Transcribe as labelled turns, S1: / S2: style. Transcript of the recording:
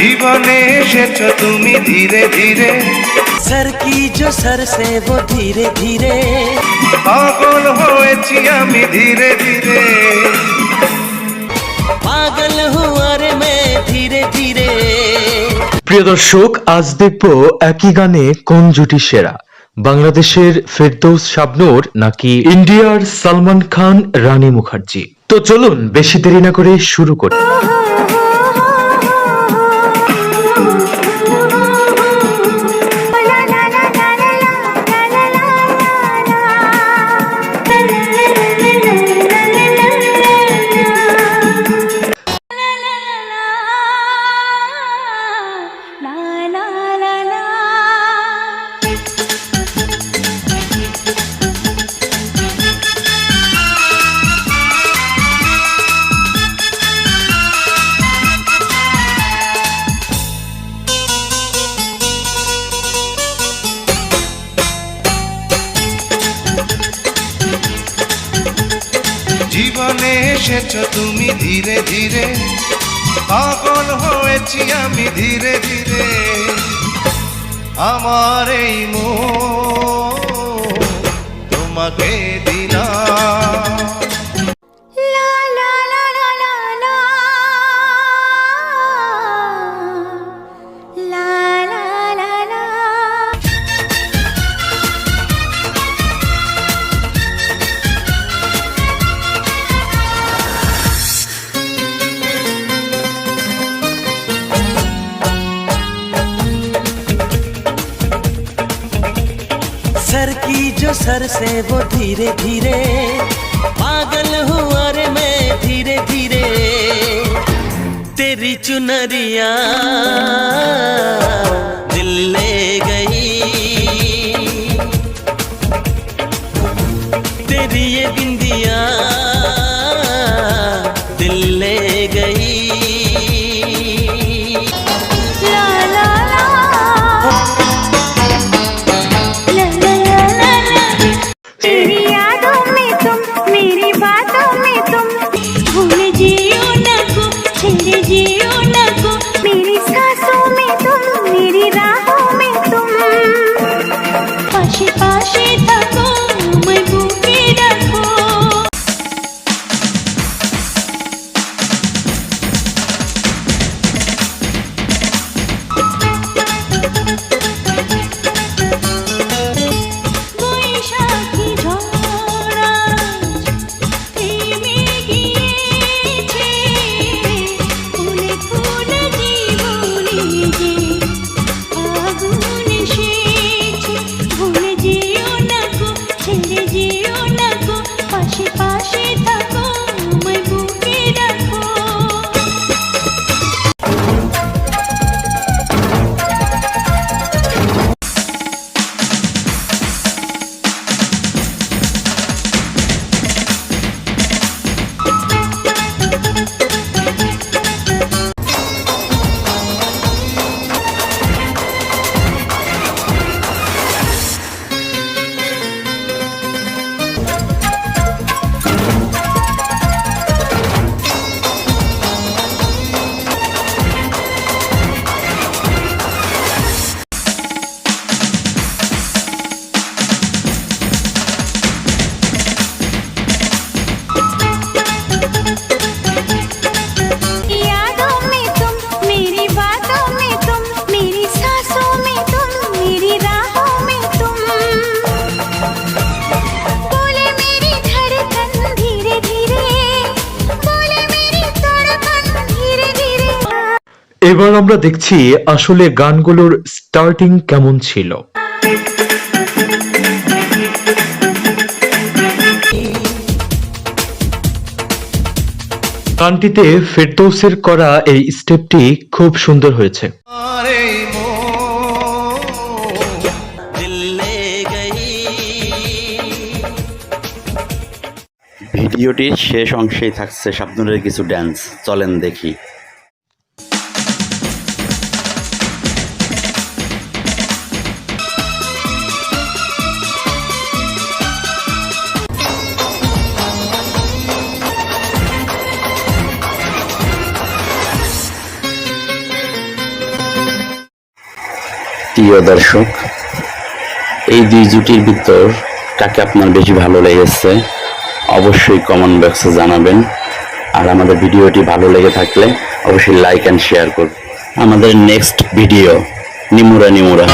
S1: জীবনে এসেছ তুমি ধীরে ধীরে।
S2: সর কি যো সর সে ধীরে ধীরে
S1: পাগল হয়েছি আমি ধীরে ধীরে।
S2: পাগল হুয়ার মে ধীরে ধীরে
S3: প্রিয় দর্শক আজ দেখব একই গানে কোন জুটি সেরা। বাংলাদেশের ফেরদৌস শাবনুর নাকি ইন্ডিয়ার সালমান খান রানী মুখার্জি। তো চলুন বেশি দেরি না করে শুরু করি।
S1: এসেছ তুমি ধীরে ধীরে। পাগল হয়েছি আমি ধীরে ধীরে। আমার এই মো তোমাকে
S2: सर की जो सर से वो धीरे धीरे। पागल हुआ रे मैं धीरे धीरे। तेरी चुनरिया, दिल ले
S3: এবার আমরা দেখছি আসলে গানগুলোর স্টার্টিং কেমন ছিল। গানটিতে ফেরদৌসের করা এই স্টেপটি খুব সুন্দর হয়েছে।
S4: ভিডিওটির শেষ অংশেই থাকছে সাবধানের কিছু ড্যান্স চলেন দেখি। প্রিয় দর্শক, এই দুই জুটির ভিতর কাকে আপনার বেশি ভালো লেগেছে অবশ্যই কমেন্ট বক্সে জানাবেন। আর আমাদের ভিডিওটি ভালো লেগে থাকলে অবশ্যই লাইক অ্যান্ড শেয়ার করুন। আমাদের নেক্সট ভিডিও নিমুরা নিমুরা।